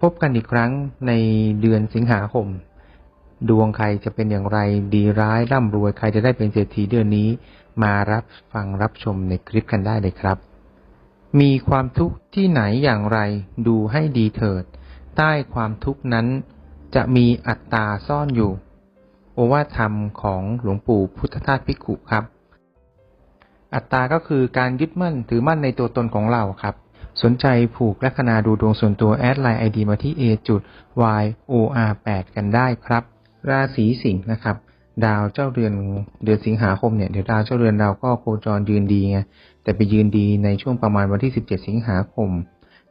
พบกันอีกครั้งในเดือนสิงหาคม ดวงใครจะเป็นอย่างไรดีร้ายร่ำรวยใครจะได้เป็นเศรษฐีเดือนนี้ มารับฟังรับชมในคลิปกันได้เลยครับ มีความทุกข์ที่ไหนอย่างไรดูให้ดีเถิด ใต้ความทุกข์นั้น จะมีอัตตาซ่อนอยู่ โอวาทธรรมของหลวงปู่พุทธทาสภิกขุครับ อัตตาก็คือการยึดมั่นถือมั่นในตัวตนของเราครับ สนใจผูกลัคนาดูดวงส่วนตัวแอดไลน์ไอดีมาที่ a จุด y o r 8กันได้ครับ ราศีสิงห์นะครับ ดาวเจ้าเดือนเดือนสิงหาคมเนี่ยเดี๋ยวดาวเจ้าเดือนเราก็โคจรยืนดีไงแต่ไปยืนดีในช่วงประมาณวันที่ 17 สิงหาคม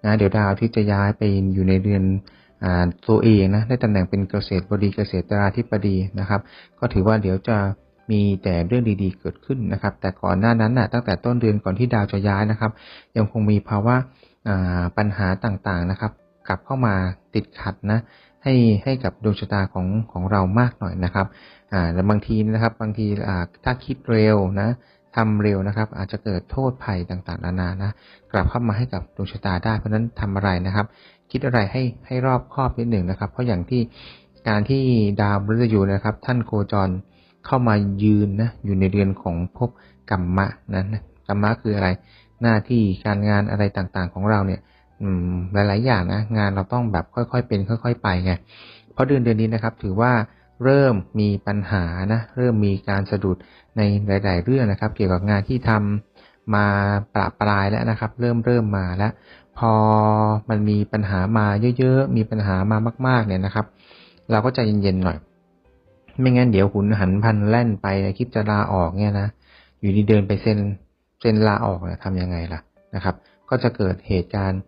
นะเดี๋ยวดาวที่จะย้ายไปอยู่ในเดือนอตัวเองนะได้ตำแหน่งเป็นเกษตรบดีเกษตราธิบดีนะครับ ก็ถือว่าเดี๋ยวจะ มีแต่เรื่องดีๆ เกิดขึ้นนะครับ แต่ก่อนหน้านั้นน่ะตั้งแต่ต้นเดือนก่อนที่ดาวจะย้ายนะครับ ยังคงมีภาวะปัญหาต่างๆนะครับ กลับเข้ามาติดขัดนะให้ให้กับดวงชะตาของของเรามากหน่อยนะครับอ่าแล้วบางทีนะครับ บางทีอ่าถ้าคิดเร็วนะทำเร็วนะครับ อาจจะเกิดโทษภัยต่างๆนานานะกลับเข้ามาให้กับดวงชะตาได้เพราะนั้นทำอะไรนะครับ คิดอะไรให้ให้รอบคอบนิดหนึ่งนะครับ เพราะอย่างที่การที่ดาวมฤตยูนะครับ ท่านโคจร เข้ามายืนนะอยู่ในเดือนของภพกรรมะนั้นนะกรรมะคืออะไร หน้าที่การงานอะไรต่างๆของเราเนี่ยหลายๆอย่างนะงานเราต้องแบบค่อยๆ เป็น ค่อย ๆ ไปไงเพราะเดือนเดือนนี้นะครับ ถือว่าเริ่มมีปัญหานะเริ่มมีการสะดุดในหลาย ๆ เรื่องนะครับ เกี่ยวกับงานที่ทำมาปราปรายแล้วนะครับ เริ่มเริ่มมาแล้ว พอมันมีปัญหามาเยอะๆมีปัญหามามาก ๆ เนี่ยนะครับ เราก็ใจเย็นๆหน่อย ไม่งั้นเดี๋ยวหุนหันพันแล่นไปคิดจะลาออกเนี่ยนะอยู่ดีเดินไปเซ็นเซ็นลาออกนี่ยทำยังไงล่ะนะครับ ก็จะเกิดเหตุการณ์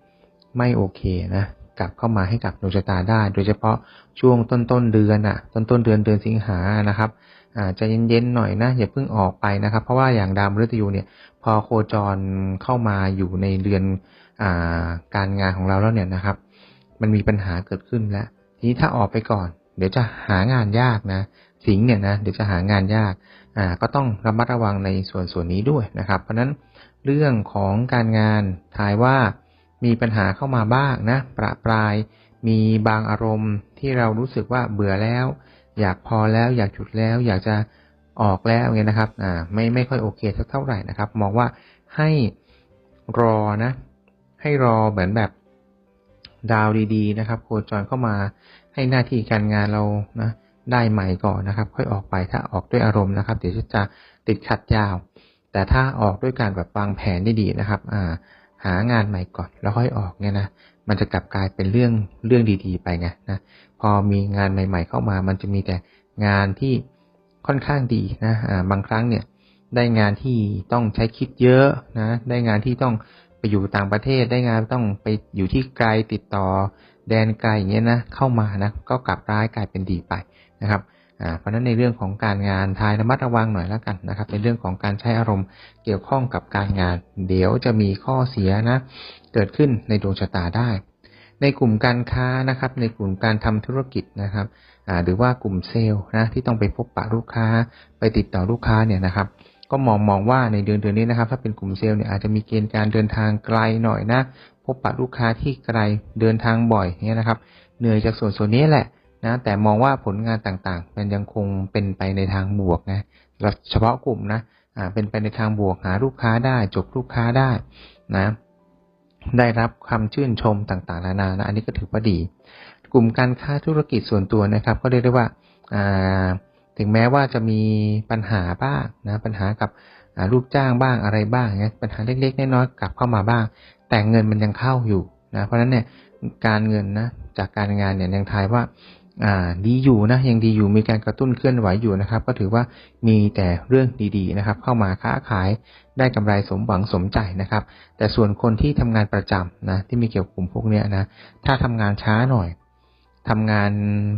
ไม่โอเคนะกลับเข้ามาให้กับดวงชะตาได้ โดยเฉพาะช่วงต้นต้นเดือนอะ ต้นต้นเดือนเดือนสิงหานะครับอ่าใจะเย็นๆหน่อยนะอย่าเพิ่งออกไปนะครับ เพราะว่าอย่างดาวมฤตยูเนี่ย พอโคจรเข้ามาอยู่ในเดือนอ่าการงานของเราแล้วเนี่ยนะครับ มันมีปัญหาเกิดขึ้นแล้ว ทีนี้ถ้าออกไปก่อน ดี๋ยวจะหางานยากนะสิงเนี่ยนะเดี๋ยวจะหางานยากอ่าก็ต้องระมัดระวังในส่วนส่วนนี้ด้วยนะครับ เพราะฉะนั้นเรื่องของการงานทายว่ามีปัญหาเข้ามาบ้างนะประปรายมีบางอารมณ์ที่เรารู้สึกว่าเบื่อแล้ว อยากพอแล้วอยากหยุดแล้ว อยากจะออกแล้วเงี้ยนะครับอ่าไม่ไม่ค่อยโอเคสักเท่าไหร่นะครับ มองว่าให้รอนะ ให้รอเหมือนแบบดาวดีๆนะครับ โคจรเข้ามา ให้หน้าที่การงานเรานะได้ใหม่ก่อนนะครับ ค่อยออกไปถ้าออกด้วยอารมณ์นะครับ เดี๋ยวจะติดขัดยาว แต่ถ้าออกด้วยการแบบวางแผนได้ดีนะครับ อ่า หางานใหม่ก่อนแล้วค่อยออกเนี่ยนะมันจะกลับกลายเป็นเรื่องเรื่องดีๆ ไปไงนะพอมีงานใหม่ ๆ เข้ามา มันจะมีแต่งานที่ค่อนข้างดีนะอ่าบางครั้งเนี่ยได้งานที่ต้องใช้คิดเยอะนะ ได้งานที่ต้องไปอยู่ต่างประเทศ ได้งานต้องไปอยู่ที่ไกลติดต่อ แดนไกลอย่างเงี้ยนะเข้ามานะก็กลับร้ายกลายเป็นดีไปนะครับเพราะนั้นในเรื่องของการงานทายระมัดระวังหน่อยแล้วกันนะครับ ในเรื่องของการใช้อารมณ์เกี่ยวข้องกับการงาน เดี๋ยวจะมีข้อเสียนะเกิดขึ้นในดวงชะตาได้ ในกลุ่มการค้านะครับ ในกลุ่มการทำธุรกิจนะครับหรือว่ากลุ่มเซลล์นะที่ต้องไปพบปะลูกค้าไปติดต่อลูกค้าเนี่ยนะครับ ก็มองมองว่าในเดือนเดือนนี้นะครับ ถ้าเป็นกลุ่มเซลล์เนี่ยอาจจะมีเกณฑ์การเดินทางไกลหน่อยนะ บปะลูกค้าที่ไกลเดินทางบ่อยเนี่ยนะครับ เหนื่อยจากส่วนส่วนนี้แหละนะแต่มองว่าผลงานต่างๆ มันยังคงเป็นไปในทางบวกนะเฉพาะกลุ่มนะอ่าเป็นไปในทางบวกหาลูกค้าได้จบลูกค้าได้นะได้รับคำชื่นชมต่างๆนานานะอันนี้ก็ถือว่าดี กลุ่มการค้าธุรกิจส่วนตัวนะครับ ก็เรียกได้ว่าอ่าถึงแม้ว่าจะมีปัญหาบ้างนะปัญหากับลูกจ้างบ้างอะไรบ้างเงี้ยปัญหาเล็กๆน้อยๆกลับเข้ามาบ้าง แต่เงินมันยังเข้าอยู่นะเพราะฉะนั้นเนี่ยการเงินนะจากการงานเนี่ยยังทายว่าอ่าดีอยู่นะยังดีอยู่มีการกระตุ้นเคลื่อนไหวอยู่นะครับ ก็ถือว่ามีแต่เรื่องดีๆนะครับ เข้ามาค้าขายได้กำไรสมหวังสมใจนะครับ แต่ส่วนคนที่ทำงานประจำนะที่มีเกี่ยวกับกลุ่มพวกเนี้ยนะถ้าทำงานช้าหน่อยทำงาน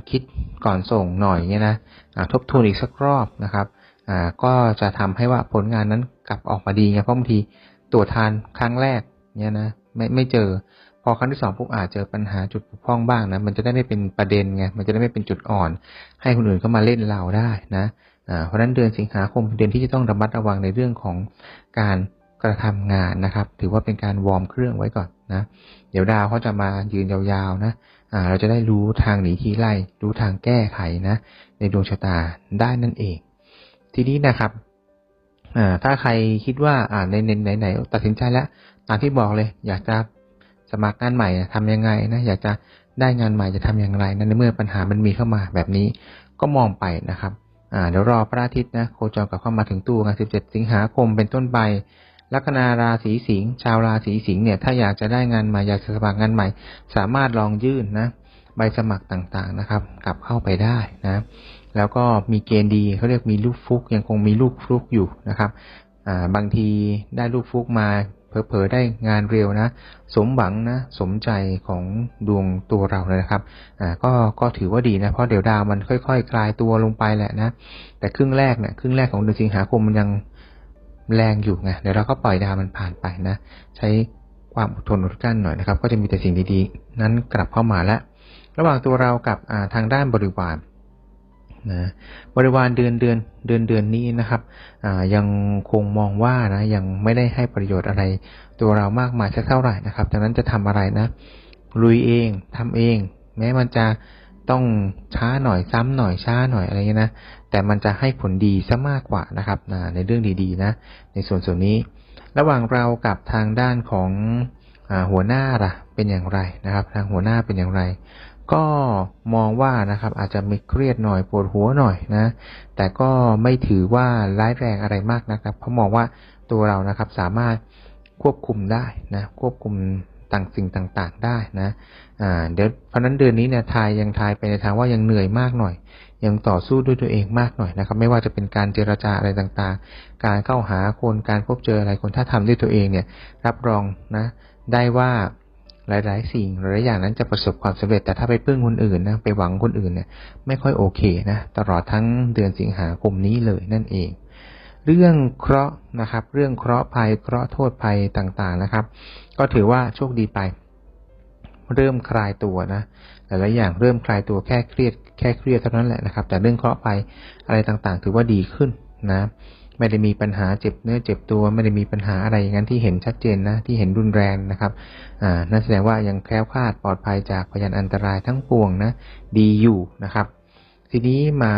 คิดก่อนส่งหน่อยเนี่ยนะทบทวนอีกสักรอบนะครับอ่าก็จะทำให้ว่าผลงานนั้นกลับออกมาดีไงเพราะบางทีตรวจทานครั้งแรก เนี่ยนะไม่ไม่เจอ พอครั้งที่สองพวกอาจเจอปัญหาจุดบกพร่องบ้างนะมันจะได้ไม่เป็นประเด็นไงมันจะได้ไม่เป็นจุดอ่อน ให้คนอื่นเข้ามาเล่นเราได้นะเพราะนั้นเดือนสิงหาคมเดือนที่จะต้องระมัดระวังในเรื่องของการกระทำงานนะครับ ถือว่าเป็นการวอร์มเครื่องไว้ก่อนนะเดี๋ยวดาวเขาจะมายืนยาวๆนะเราจะได้รู้ทางหนีทีไล่รู้ทางแก้ไขนะในดวงชะตาได้นั่นเอง ทีนี้นะครับถ้าใครคิดว่าอ่าในไหนไหนตัดสินใจแล้ว ตามที่บอกเลย อยากจะสมัครงานใหม่ทำยังไงนะอยากจะได้งานใหม่จะทำอย่างไรนะในเมื่อปัญหามันมีเข้ามาแบบนี้ก็มองไปนะครับอ่าเดี๋ยวรอพระอาทิตย์นะโคจรกลับเข้ามาถึงตู้กัน17 สิงหาคมเป็นต้นไปลัคนาราศีสิงห์ชาวราศีสิงห์เนี่ยถ้าอยากจะได้งานใหม่อยากจะสมัครงานใหม่ สามารถลองยื่นนะใบสมัครต่างๆนะครับ กลับเข้าไปได้นะแล้วก็มีเกณฑ์ดีเขาเรียกมีลูกฟุกยังคงมีลูกฟุกอยู่นะครับอ่าบางทีได้ลูกฟุกมา เผลอๆได้งานเร็วนะ สมหวังนะ สมใจของดวงตัวเราเลยนะครับ อ่า ก็ ก็ถือว่าดีนะ เพราะเดี๋ยวดาวมันค่อยๆคคลายตัวลงไปแหละนะ แต่ครึ่งแรกเนี่ย ครึ่งแรกของเดือนสิงหาคมมันยังแรงอยู่ไง เดี๋ยวเราก็ปล่อยดาวมันผ่านไปนะ ใช้ความอดทนอดกลั้นหน่อยนะครับ ก็จะมีแต่สิ่งดีๆ นั้นกลับเข้ามาแล้ว ระหว่างตัวเรากับทางด้านบริวาร นะบริวารเดือนเดือนเดือนเดือนนี้นะครับยังคงมองว่านะยังไม่ได้ให้ประโยชน์อะไรตัวเรามากมายสักเท่าไหร่นะครับดังนั้นจะทำอะไรนะลุยเองทำเอง แม้มันจะต้องช้าหน่อยซ้ำหน่อยช้าหน่อยอะไรเงี้ยนะแต่มันจะให้ผลดีซะมากกว่านะครับในเรื่องดีๆนะ ในส่วนส่วนนี้ ระหว่างเรากับทางด้านของอหัวหน้าล่ะเป็นอย่างไรนะครับ ทางหัวหน้าเป็นอย่างไร ก็มองว่านะครับอาจจะมีเครียดหน่อยปวดหัวหน่อยนะ แต่ก็ไม่ถือว่าร้ายแรงอะไรมากนะครับ เพราะมองว่าตัวเรานะครับสามารถควบคุมได้นะควบคุมต่างสิ่งต่างๆได้นะอ่าเดี๋ยวเพราะนั้นเดือนนี้เนี่ยทายยังทายไปในทางว่ายังเหนื่อยมากหน่อย ยังต่อสู้ด้วยตัวเองมากหน่อยนะครับ ไม่ว่าจะเป็นการเจรจาอะไรต่างๆ การเข้าหาคนการพบเจออะไรคนถ้าทำด้วยตัวเองเนี่ย รับรองนะ ได้ว่า หลาย ๆ สิ่งหลายอย่างนั้นจะประสบความสำเร็จ แต่ถ้าไปพึ่งคนอื่นนะไปหวังคนอื่นเนี่ยไม่ค่อยโอเคนะตลอดทั้งเดือนสิงหาคมนี้เลยนั่นเอง เรื่องเคราะห์นะครับ เรื่องเคราะห์ภัยเคราะห์โทษภัยต่างๆนะครับ ก็ถือว่าโชคดีไป เริ่มคลายตัวนะหลายๆอย่างเริ่มคลายตัวแค่เครียดแค่เครียดเท่านั้นแหละนะครับ แต่เรื่องเคราะห์ภัยอะไรต่างๆ ถือว่าดีขึ้นนะ ไม่ได้มีปัญหาเจ็บเนื้อเจ็บตัว ไม่ได้มีปัญหาอะไรอย่างนั้นที่เห็นชัดเจนนะที่เห็นรุนแรงนะครับอ่านั่นแสดงว่ายังแคล้วคลาดปลอดภัยจากพยานอันตรายทั้งปวงนะดีอยู่นะครับ ทีนี้มา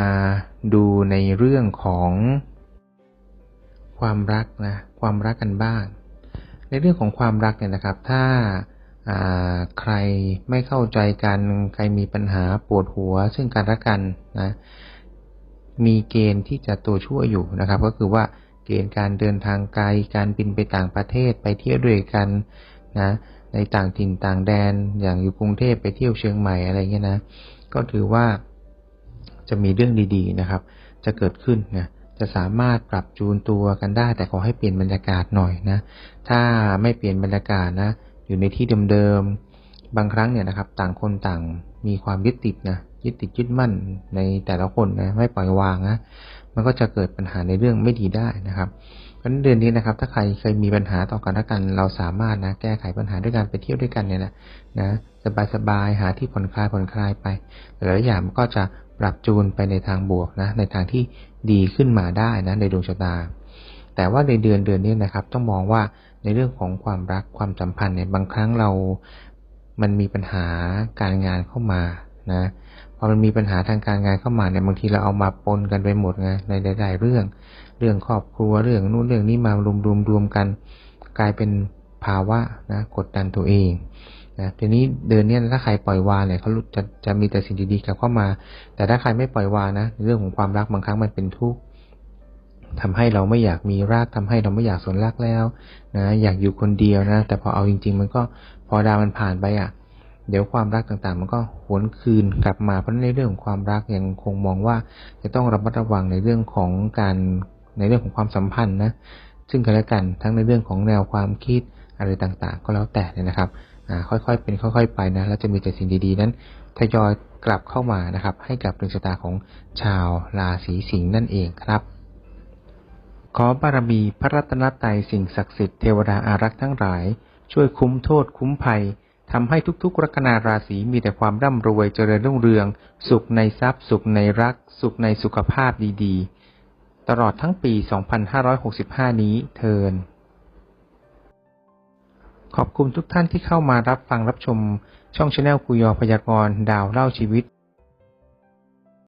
ดูในเรื่องของความรักนะความรักกันบ้าง ในเรื่องของความรักเนี่ยนะครับ ถ้าใครไม่เข้าใจกัน ใครมีปัญหาปวดหัวซึ่งการรักกันนะ มีเกณฑ์ที่จะตัวช่วยอยู่นะครับ ก็คือว่าเกณฑ์การเดินทางไกล การบินไปต่างประเทศไปเที่ยวด้วยกันนะในต่างถิ่นต่างแดน อย่างอยู่กรุงเทพไปเที่ยวเชียงใหม่อะไรเงี้ยนะ ก็ถือว่าจะมีเรื่องดีๆนะครับ จะเกิดขึ้นนะจะสามารถปรับจูนตัวกันได้ แต่ขอให้เปลี่ยนบรรยากาศหน่อยนะ ถ้าไม่เปลี่ยนบรรยากาศนะ อยู่ในที่เดิมๆบางครั้งเนี่ยนะครับ ต่างคนต่างมีความยึดติดนะ ยึดติดยึดมั่นในแต่ละคนนะไม่ปล่อยวางนะมันก็จะเกิดปัญหาในเรื่องไม่ดีได้นะครับเพราะนั้นเดือนนี้นะครับ ถ้าใครเคยมีปัญหาต่อกันและกัน เราสามารถนะแก้ไขปัญหาด้วยการไปเที่ยวด้วยกันเนี่ยนะนะสบายสบายหาที่ผ่อนคลายผ่อนคลายไปหลายอย่างมันก็จะปรับจูนไปในทางบวกนะในทางที่ดีขึ้นมาได้นะในดวงชะตา แต่ว่าในเดือนเดือนนี้นะครับ ต้องมองว่าในเรื่องของความรักความสัมพันธ์เนี่ยบางครั้งเรามันมีปัญหาการงานเข้ามานะ มันมีปัญหาทางการงานเข้ามาเนี่ยบางทีเราเอามาปนกันไปหมดไงในหลายๆเรื่อง เรื่องครอบครัวเรื่องนู้นเรื่องนี้มารวมรวมรวมกัน กลายเป็นภาวะนะกดดันตัวเองนะทีนี้เดือนนี้ถ้าใครปล่อยวางเนี่ยเขาจะจะมีแต่สิ่งดีๆกลับเข้ามา แต่ถ้าใครไม่ปล่อยวางนะเรื่องของความรักบางครั้งมันเป็นทุกข์ทำให้เราไม่อยากมีรักทำให้เราไม่อยากสนรักแล้วนะอยากอยู่คนเดียวนะแต่พอเอาจริง ๆ มันก็พอดาวมันผ่านไปอะ เดี๋ยวความรักต่างๆ มันก็หวนคืนกลับมาเพราะในเรื่องของความรักยังคงมองว่าจะต้องระมัดระวังในเรื่องของการในเรื่องของความสัมพันธ์นะซึ่งกันและกันทั้งในเรื่องของแนวความคิดอะไรต่างๆ ก็แล้วแต่เนี่ยนะครับค่อยๆเป็นค่อย ๆ ไปนะแล้วจะมีแต่สิ่งดีๆนั้นทยอยกลับเข้ามานะครับ ให้กับดวงชะตาของชาวราศีสิงห์นั่นเองครับ ขอบารมีพระรัตนตรัยสิ่งศักดิ์สิทธิ์เทวดาอารักษ์ทั้งหลาย ช่วยคุ้มโทษคุ้มภัย ทำให้ทุกๆ ลัคนาราศีมีแต่ความร่ำรวยเจริญรุ่งเรือง สุขในทรัพย์ สุขในรัก สุขในสุขภาพดีๆ ตลอดทั้งปี 2565 นี้เทินขอบคุณทุกท่านที่เข้ามารับฟังรับชมช่องชาแนลคุยอพยากรณ์ดาวเล่าชีวิต